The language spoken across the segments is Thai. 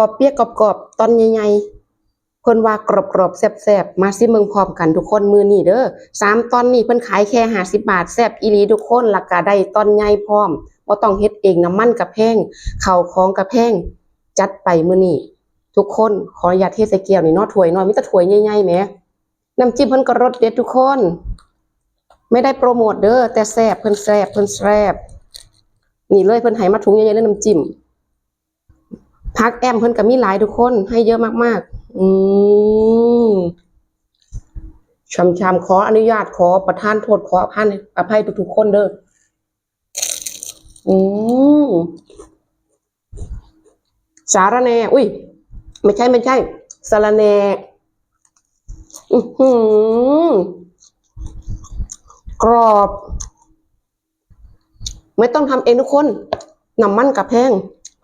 อเปี๊ยกกรอบๆตอนใหญ่ๆเพิ่นว่ากรอบๆแซ่บๆมาซิเมืองพร้อมกันทุกคนมือนี่เด้อสามตอนนี้เพิ่นขายแค่50บบาทแซ่บอีหลีทุกคนราคาได้ตอนใหญ่พร้อมบ่ต้องเฮ็ดเองน้ำมันกระแพงเข้าวของกระแพงจัดไปมือนี้ทุกคนขออนุญาตเทใส่แก้วนี่นาะถ้วยน้อยมีแต่ถ้วยใหญ่ๆแหมน้ำจิ้มเพิ่นก็รสเด็ดทุกคน ไม่ได้โปรโมทเด้อแต่แซ่บเพิ่นแซ่บเพิ่นแซ่บนี่เลยเพิ่นให้มาถุงใหญ่ๆเลยน้ำจิ้ม พักแอมเพิ่นก็มีหลายทุกคนให้เยอะมากๆ อืมชำชำขออนุญาตขอประทานโทษขออภัยอภัยทุกๆคนเด้อ อืมสารแนอุ้ย ไม่ใช่ไม่ใช่สารแนอือหือกรอบ ไม่ต้องทำเองทุกคนน้ำมันกับแพง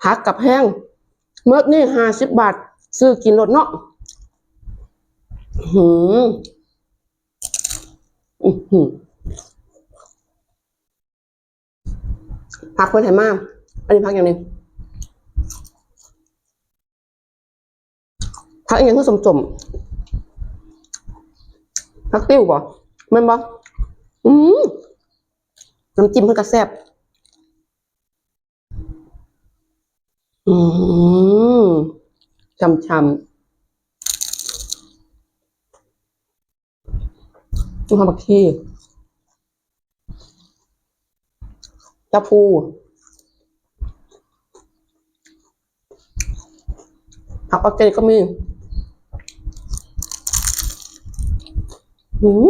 ผักกับแพง เมื่อนี่ห้าสิบบาท ซื้อกินรถเนาะหืมอื้อหือผักคนไทยมาก อันนี้ผักอย่างนึงผักอย่างคือสมจมๆผักติ้วบ่มันบ่อืมน้ำจิ้มเพิ่นก็แซบ อืมช่ำช่ำต้องทำบักขี้ตะพูผักปักเจก็มีหืม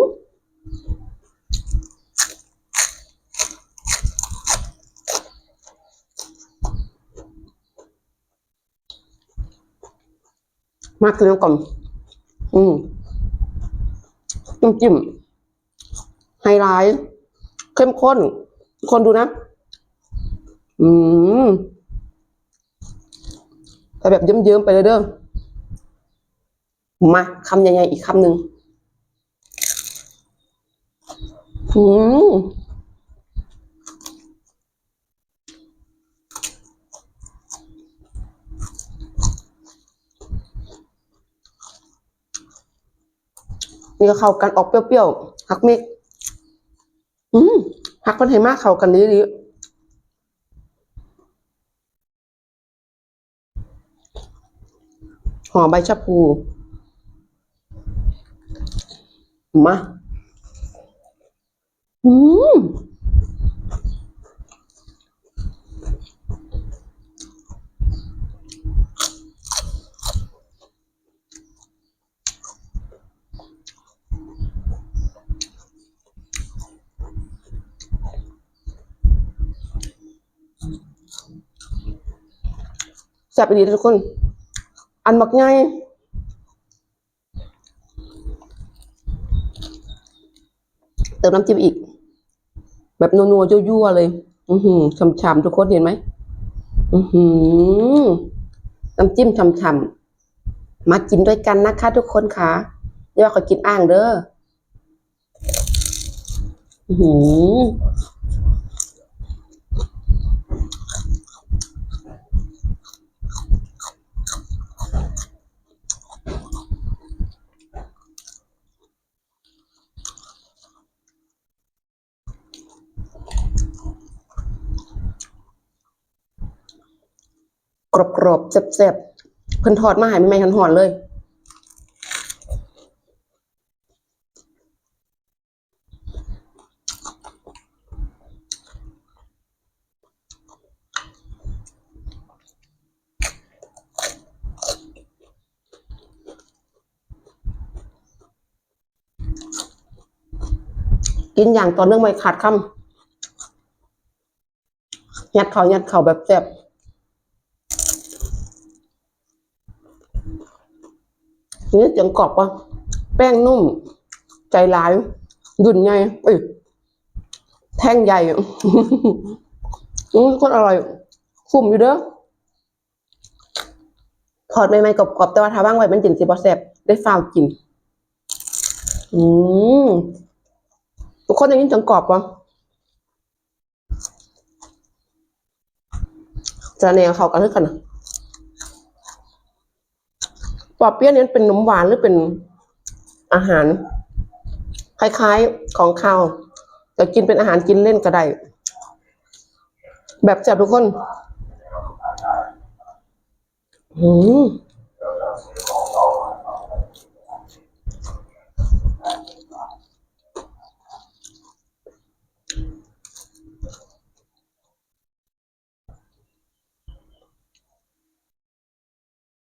มากเลยก่อนอืมน้ำจิ้มไฮไลท์เข้มข้น คนดูนะ อืมแต่แบบเยิ้มๆไปเลยเด้อมาคำใหญ่ๆอีกคำหนึ่งอืม นี่ก็เข้ากันออกเปรี้ยวๆหักเมกอืมหักมันให้มากเข้ากันนี้ดีห่อใบชะพูมาอืม แซ่บดีทุกคน อันบักไงเติมน้ำจิ้มอีก แบบนัวๆยั่วๆเลย อือหือฉ่ำๆทุกคนเห็นไหมอือหือน้ำจิ้มฉ่ำๆมากินด้วยกันนะคะ ทุกคนค่ะอย่าว่าขอกินอ่างเด้ออือหือ กรอบๆแซ่บๆเพิ่นทอดมาใหายไม่ไม่ทันหอนๆเลยกินอย่างต่อเนื่องไม่ขาดคำยัดเข่ายัดเข่าแบบแซ่บ นี่เสียงกรอบว่ะแป้งนุ่ม ใจร้ายดุนใหญ่เอ้ยแท่งใหญ่อืมคตรอร่อย คุ้มอยู่เด้อทอดใหม่ๆกรอบๆแต่ว่าถ้าว่างไว้มันจินสิบ่แซบได้ฟาวกิน อืมทุกคนได้ยินเสียงกรอบวะจะแนวเขากันเท่ากันนะ ปอเปี๊ยะเนี่ยเป็นขนมหวานหรือเป็นอาหาร คล้ายๆของข้าวแต่กินเป็นอาหารกินเล่นก็ได้ แบบจับทุกคน อืม